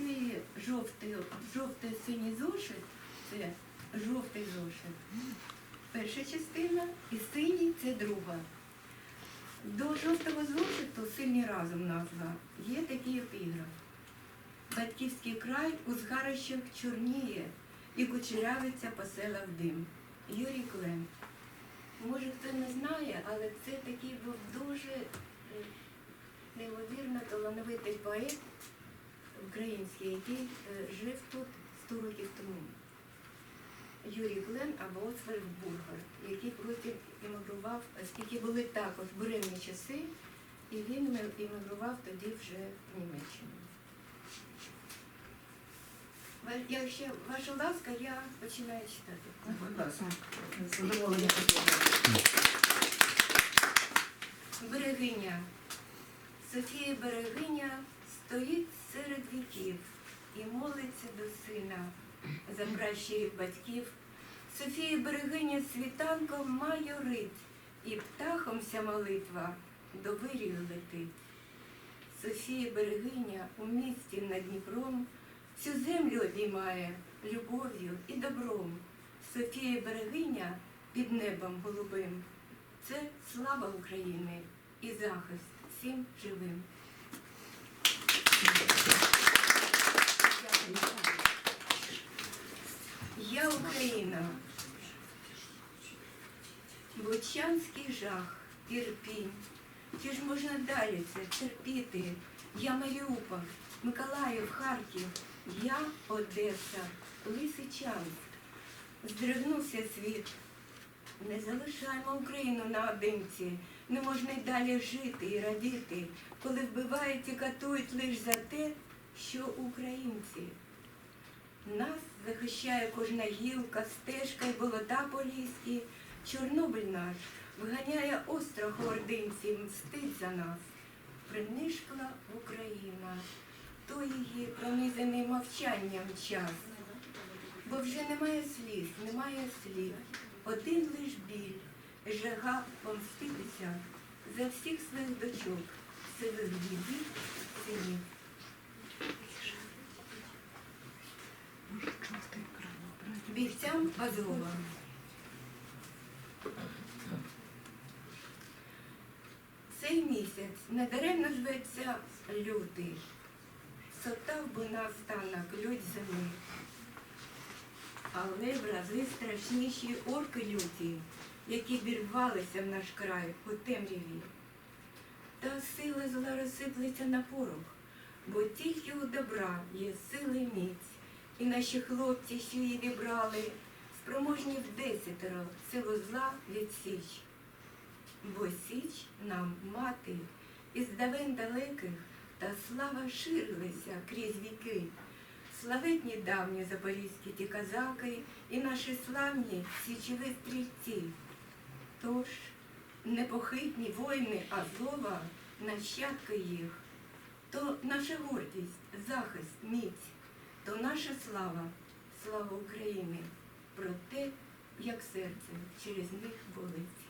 цієї жовтий, жовтий синій зошит це жовтий зошит. Перша частина і синій це друга. До жовтого зошиту сильний разом назва. Є такий епіграф. Батьківський край у згарищах чорніє і кучерявиться по селах дим. Юрій Клен. Може хто не знає, але це такий був дуже е, неймовірно талановитий поет український, який е, жив тут 100 років тому. Юрій Глен або Освальд Бургер, який потім емігрував, оскільки були також буремні часи, і він емігрував тоді вже в Німеччину. Ва- Якщо ваша ласка, я починаю читати. Будь ласка, з. Берегиня. Софія Берегиня стоїть серед віків і молиться до сина за пращурів батьків. Софія Берегиня світанком майорить, і птахом ся молитва до вирію летить. Софія Берегиня у місті над Дніпром всю землю обіймає любов'ю і добром. Софія Берегиня під небом голубим. Це слава України і захист всім живим. Я Україна. Бучанський жах, ірпінь. Чи ж можна далі це терпіти? Я Маріуполь, Миколаїв, Харків, я Одеса, Лисичанськ. Здригнувся світ. Не залишаймо Україну наодинці. Не можна й далі жити і радіти, коли вбивають і катують лиш за те, що українці. Нас захищає кожна гілка, стежка й болота поліські. Чорнобиль наш виганяє острах ординців, мстить за нас. Принишкла Україна, то її пронизаний мовчанням час. Бо вже немає сліз, немає слів, один лиш біль, жага помститися за всіх своїх дочок, сивих дідів, синів. Бійцям Азова. Цей місяць недаремно зветься лютий. Сотав би нас танок людь зими. Але в рази страшніші орки люті, які вірвалися в наш край у темряві. Та сила зла розсиплеться на порох, бо тільки у добра є сили міць. І наші хлопці, що її вібрали, спроможні в десятеро силу зла відсіч. Бо січ нам мати із давен далеких, та слава ширилася крізь віки. Славетні давні запорізькі ті козаки і наші славні січові стрільці. Тож непохитні воїни Азова, нащадки їх, то наша гордість, захист, міць, то наша слава, слава України, про те, як серце через них болить.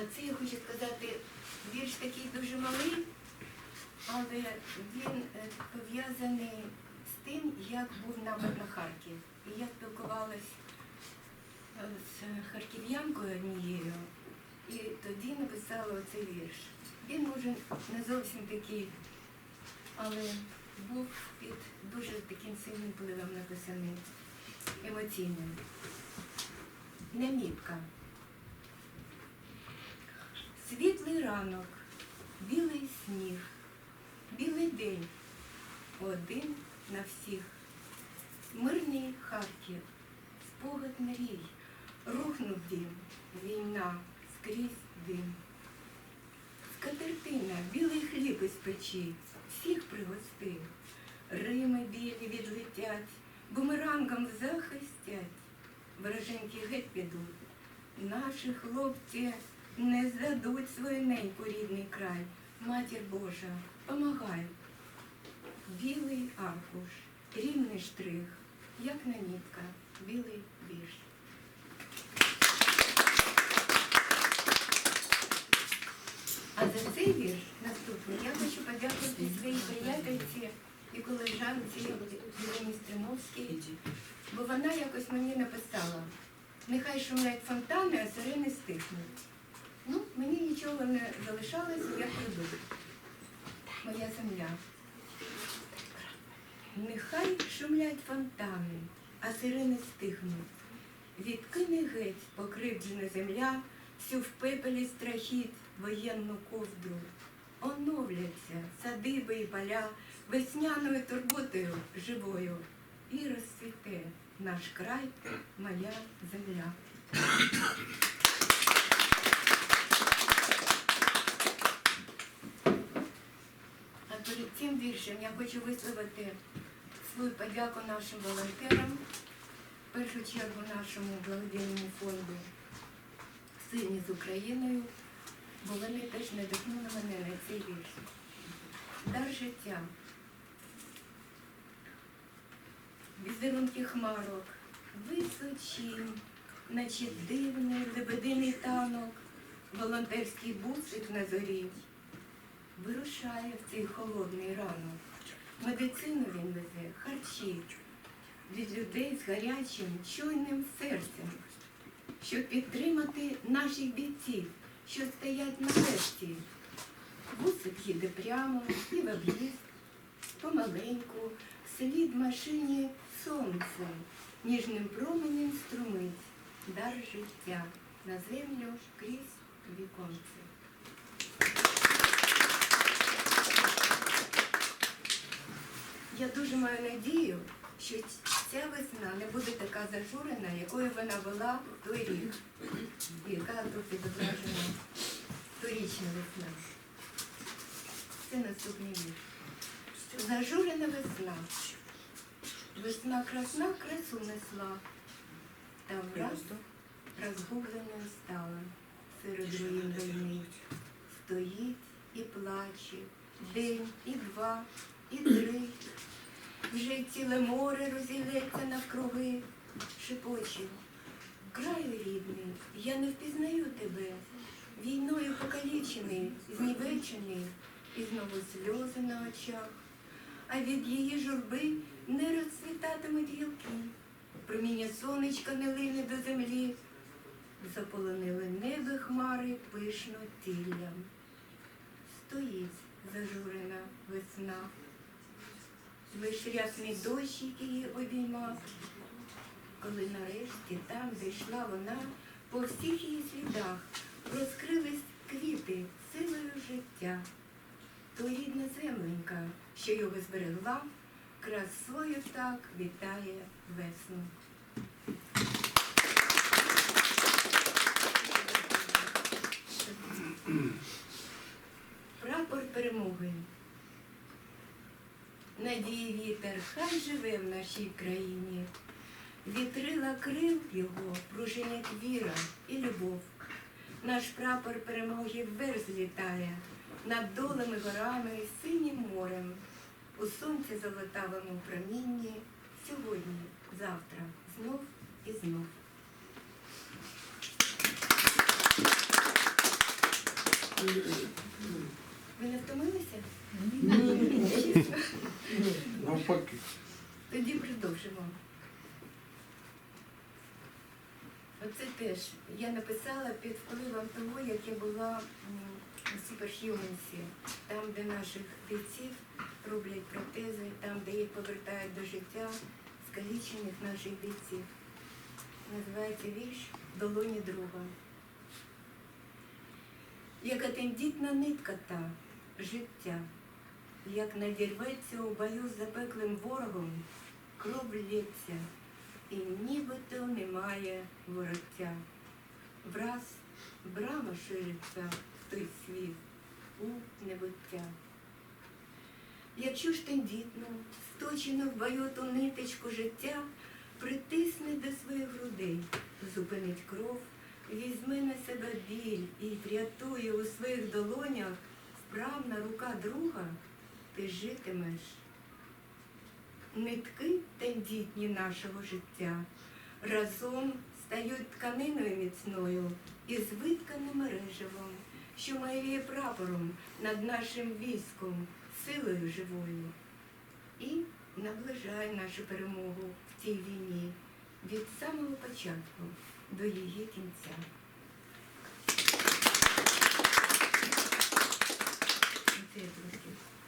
А це я хочу сказати, вірш такий дуже малий, але він е, пов'язаний з тим, як був напад на Харків. І я спілкувалась е, з харків'янкою однією, і тоді написала оцей вірш. Він може не зовсім такий, але був під дуже таким сильним впливом написаний, емоційним. Немітка. Світлий ранок, білий сніг, білий день, один на всіх. Мирний Харків, спогад мрій, рухнув дім, війна, скрізь дим. Скатертина, білий хліб із печі, всіх пригостив. Рими білі відлетять, бумерангом захистять. Вороженьки геть підуть. Наші хлопці не здадуть свою неньку рідний край. Матір Божа, помагай. Білий аркуш, рівний штрих, як намітка, білий вірш. А за цей вірш наступний я хочу подякувати своїй приятельці і колежанці Ірині Стримовській, бо вона якось мені написала, нехай шумлять фонтани, а сирени стихнуть. Ну, мені нічого не залишалось, я прийду. Моя земля. Нехай шумлять фонтани, а сирени стихнуть. Відкине геть покривджена земля, всю в пепелі страхіт воєнну ковдру. Оновляться садиби і поля весняною турботою живою. І розцвіте наш край, моя земля. Віршем я хочу висловити свою подяку нашим волонтерам, в першу чергу нашому благодійному фонду Сильні з Україною, бо вони теж надихнули мене на цей вірш. Дар життя. Візерунки хмарок, височінь, наче дивний лебединий танок, волонтерський бусик на зорі вирушає в цей холодний ранок. Медицину він везе, харчі від людей з гарячим, чуйним серцем, щоб підтримати наших бійців, що стоять на весті. Бусик їде прямо і в об'їзд, помаленьку, слід машині сонце, ніжним променем струмить дар життя на землю крізь віконце. Я дуже маю надію, що ця весна не буде така зажурена, якою вона була той рік, яка тут відображена торічна весна. Це наступний вірш. Зажурена весна. Весна красна красу несла, та враз розгубленою стала серед руїн війни. Стоїть і плаче, день і два, і три. Вже ціле море розійдеться навкруги, шепоче. Краю рідний, я не впізнаю тебе, війною покалічений, знівечений, і знову сльози на очах. А від її журби не розцвітатимуть гілки, проміння сонечка не лине до землі, заполонили небо хмари пишно тіллям. Стоїть зажурена весна, лиш рясний дощик її обіймав, коли нарешті там, де йшла вона, по всіх її слідах розкрились квіти силою життя. То рідна земленька, що його зберегла, красою так вітає весну. Прапор перемоги. Надії вітер, хай живе в нашій країні. Вітрила крил його, пружинять віра і любов. Наш прапор перемоги вверх злітає, над долами горами синім морем. У сонці золотавому промінні, сьогодні, завтра, знов і знов. Ви не втомилися? Навпаки. Тоді продовжимо. Оце теж я написала під впливом того, як я була у Суперхюменсі, там, де наших бійців роблять протези, там, де їх повертають до життя, скалічених наших бійців. Називається вірш Долоні друга. Яка тендітна нитка та життя, як надірветься у бою з запеклим ворогом, кров лється, і нібито немає вороття. Враз брама шириться в той світ у небуття. Якщо ж тендітну, сточену в бою ту ниточку життя, притисне до своїх грудей, зупинить кров, візьме на себе біль і врятує у своїх долонях вправна рука друга, ти житимеш. Нитки тендітні нашого життя разом стають тканиною міцною і звитканим мереживом, що майоріє прапором над нашим військом силою живою і наближає нашу перемогу в цій війні від самого початку до її кінця. Thank you.